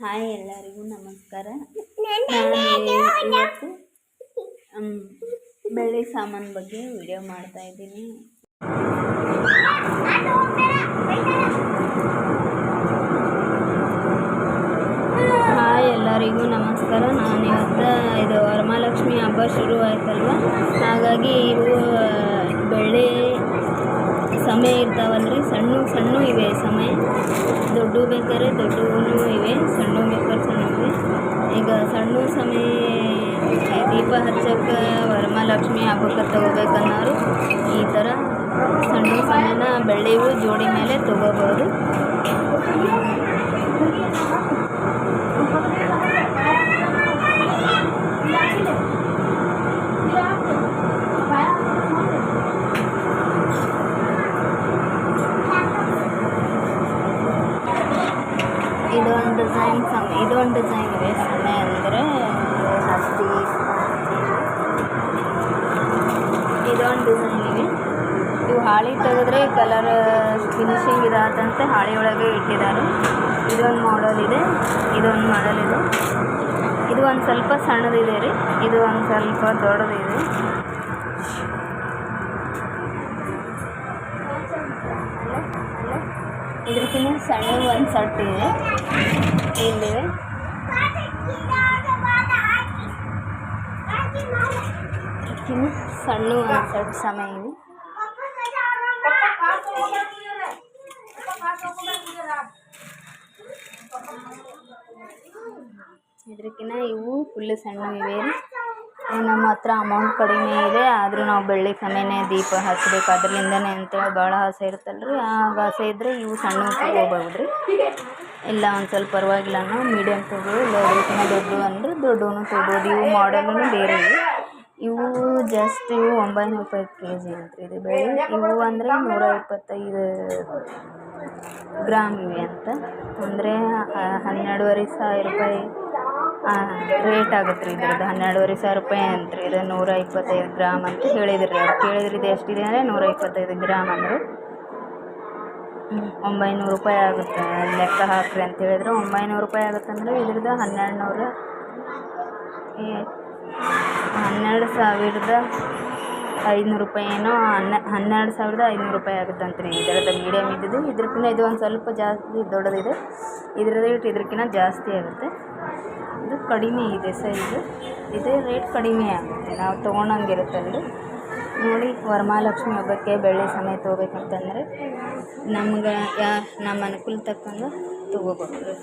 Hi ಎಲ್ಲರಿಗೂ ನಮಸ್ಕಾರ. ನಾನು ಇವತ್ತು ಮ್, ಬೆಳ್ಳಿ ಸಾಮಾನು ಬಗ್ಗೆ ವಿಡಿಯೋ ಮಾಡ್ತಾ ಇದ್ದೀನಿ. ಹಾಯ್ ಎಲ್ಲರಿಗೂ ನಮಸ್ಕಾರ. ನಾನು ಇವತ್ತು ಇದು ವರಮಹಾಲಕ್ಷ್ಮಿ ಹಬ್ಬ ಶುರು ಆಯ್ತಲ್ವ ಹಾಗಾಗಿ ಇವು ಬೆಳ್ಳಿ ಸಮಯ ಇರ್ತಾವಲ್ರಿ. ಸಣ್ಣ ಸಣ್ಣ ಇವೆ ಸಮಯ. ದೊಡ್ಡ ಬೇಕಾದ್ರೆ ದೊಡ್ಡವು ಇವೆ. ಸಣ್ಣ ಬೇಕಾದ್ರೆ ಸಣ್ಣ ಇವೆ. ಈಗ ಸಣ್ಣ ಸಮಯ ದೀಪ ಹಚ್ಚಕ್ಕೆ ವರಮಹಾಲಕ್ಷ್ಮಿ ಹಬ್ಬಕ್ಕೆ ತಗೋಬೇಕನ್ನೋರು ಈ ಥರ ಸಣ್ಣ ಸಮಯನ ಬೆಳ್ಳಿವು ಜೋಡಿ ಮೇಲೆ ತಗೋಬೋದು. ಇದೊಂದು ಡಿಸೈನ್ ಸಮ ಇದೊಂದು ಡಿಸೈನ್ ಇದೆ ಸೊನ್ನೆ ಅಂದರೆ ಹಸ್ತಿ ಇದೊಂದು ಡಿಸೈನ್ ಇದೆ. ಇವು ಹಾಳಿ ತೆಗೆದ್ರೆ ಕಲರ್ ಫಿನಿಶಿಂಗ್ ಇದಾದಂತೆ ಹಾಳಿ ಒಳಗೆ ಇಟ್ಟಿದ್ದಾರೆ. ಇದೊಂದು ಮಾಡಲ್ ಇದೆ, ಇದೊಂದು ಮಾಡಲ್ ಇದೆ. ಇದು ಒಂದು ಸ್ವಲ್ಪ ಸಣ್ಣದಿದೆ ರೀ, ಇದು ಒಂದು ಸ್ವಲ್ಪ ದೊಡ್ಡದಿದೆ. ಇದಕ್ಕಿಂತ ಸಣ್ಣ ಒಂದು ಸಟ್ ಇದೆ ಇಲ್ಲಿವೆ ಇದಕ್ಕಿಂತ ಸಣ್ಣ ಒಂದು ಸಟ್ ಸಮಯ ಇದೆ ಇದಕ್ಕಿಂತ ಇವು ಫುಲ್ ಸಣ್ಣ ಇವೆ ರೀ ಇವು ನಮ್ಮ ಹತ್ರ ಅಮೌಂಟ್ ಕಡಿಮೆ ಇದೆ, ಆದರೂ ನಾವು ಬೆಳ್ಳಿ ಸಮಯನೇ ದೀಪ ಹಚ್ಬೇಕು. ಅದರಿಂದನೇ ಅಂತ ಭಾಳ ಆಸೆ ಇರುತ್ತಲ್ಲ ರೀ ಆಗ ಆಸೆ ಇದ್ದರೆ ಇವು ಸಣ್ಣ ತೊಗೋಬೋದು ರೀ ಇಲ್ಲ, ಒಂದು ಸ್ವಲ್ಪ ಪರವಾಗಿಲ್ಲ ನಾವು ಮೀಡಿಯಮ್ ತೊಗೋ ಇಲ್ಲ ಅದಕ್ಕಿಂತ ದೊಡ್ಡದು ಅಂದರೆ ದೊಡ್ಡವನು ತೊಗೋಬೋದು. ಇವು ಮಾಡಲೂ ಬೇರೆ ಇವೆ. ಇವು ಜಸ್ಟ್ ಇವು ಒಂಬೈನೂರು ರೂಪಾಯಿ ಕೆ ಜಿ ಅಂತ ಇದು ಬೆಳ್ಳಿ. ಇವು ಅಂದರೆ ನೂರ ಇಪ್ಪತ್ತೈದು ಗ್ರಾಮ್ ಇವೆ ಅಂತ. ಅಂದರೆ ಹನ್ನೆರಡುವರೆ ಸಾವಿರ ರೂಪಾಯಿ ರೇಟ್ ಆಗುತ್ತೆ ರೀ ಇದ್ರದ್ದು. ಹನ್ನೆರಡುವರೆ ಸಾವಿರ ರೂಪಾಯಿ ಅಂತ ರೀ ಇದು ನೂರ ಇಪ್ಪತ್ತೈದು ಗ್ರಾಮ್ ಅಂತ ಹೇಳಿದ್ರು. ರೀ ಅವ್ರು ಕೇಳಿದ್ರು ಇದು ಎಷ್ಟಿದೆ ಅಂದರೆ ನೂರ ಇಪ್ಪತ್ತೈದು ಗ್ರಾಮ್ ಅಂದರು. ಒಂಬೈನೂರು ರೂಪಾಯಿ ಆಗುತ್ತೆ. ಲೆಕ್ಕ ಹಾಕ್ರಿ ಅಂತ ಹೇಳಿದ್ರು. ಒಂಬೈನೂರು ರೂಪಾಯಿ ಆಗುತ್ತೆ ಅಂದರೆ ಇದ್ರದ್ದು ಹನ್ನೆರಡು ನೂರ ಹನ್ನೆರಡು ಸಾವಿರದ ಐದುನೂರು ರೂಪಾಯಿ ಏನೋ, ಹನ್ನೆ, ಹನ್ನೆರಡು ಸಾವಿರದ ಐದುನೂರು ರೂಪಾಯಿ ಆಗುತ್ತೆ ರೀ ಇದರದ್ದು ಮೀಡಿಯಮ್ ಇದ್ದಿದ್ದು. ಇದ್ರಕ್ಕಿಂತ ಇದು ಒಂದು ಸ್ವಲ್ಪ ಜಾಸ್ತಿ ದೊಡ್ಡದಿದೆ. ಇದರದ್ದು ರೇಟ್ ಇದಕ್ಕಿಂತ ಜಾಸ್ತಿ ಆಗುತ್ತೆ. ಇದು ಕಡಿಮೆ ಇದೆ ಸೈಜು. ಇದೇ ರೇಟ್ ಕಡಿಮೆ ಆಗುತ್ತೆ. ನಾವು ತೊಗೊಂಡಂಗಿರುತ್ತಲ್ರಿ ನೋಡಿ, ವರಮಹಾಲಕ್ಷ್ಮಿ ಹಬ್ಬಕ್ಕೆ ಬೆಳ್ಳಿ ಸಮಯ ತೊಗೋಬೇಕಂತಂದರೆ ನಮ್ಗೆ ಯಾ, ನಮ್ಮ ಅನುಕೂಲ ತಕ್ಕಂಗೆ ತೊಗೋಬೋದು. ರೀ